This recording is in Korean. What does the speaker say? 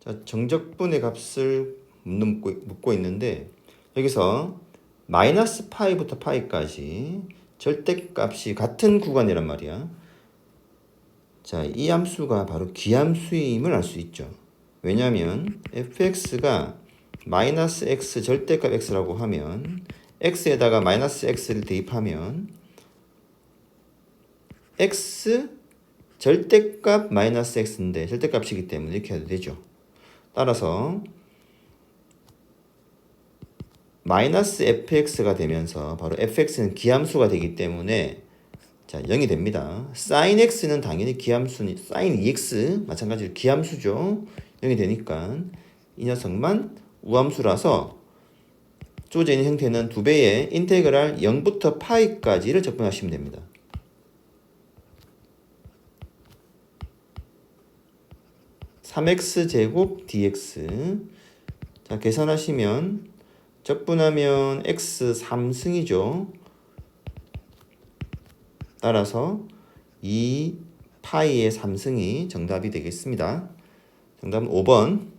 자, 정적분의 값을 묻고, 묻고 있는데 여기서 마이너스 파이부터 파이까지 절대값이 같은 구간이란 말이야. 자, 이 함수가 바로 기함수임을 알 수 있죠. 왜냐하면 fx가 마이너스 x 절대값 x라고 하면 x에다가 마이너스 x를 대입하면 x 절대값 마이너스 x인데 절대값이기 때문에 이렇게 해도 되죠. 따라서 마이너스 fx가 되면서 바로 fx는 기함수가 되기 때문에 자 0이 됩니다. sin x는 당연히 기함수니 sin 2x 마찬가지로 기함수죠. 0이 되니까 이 녀석만 우함수라서 주어져 있는 형태는 두 배의 인테그랄 0부터 파이까지를 적분하시면 됩니다. (3x) 제곱 dx 자 계산하시면 적분하면 x 3승이죠. 따라서 2 파이의 3승이 정답이 되겠습니다. 정답은 5번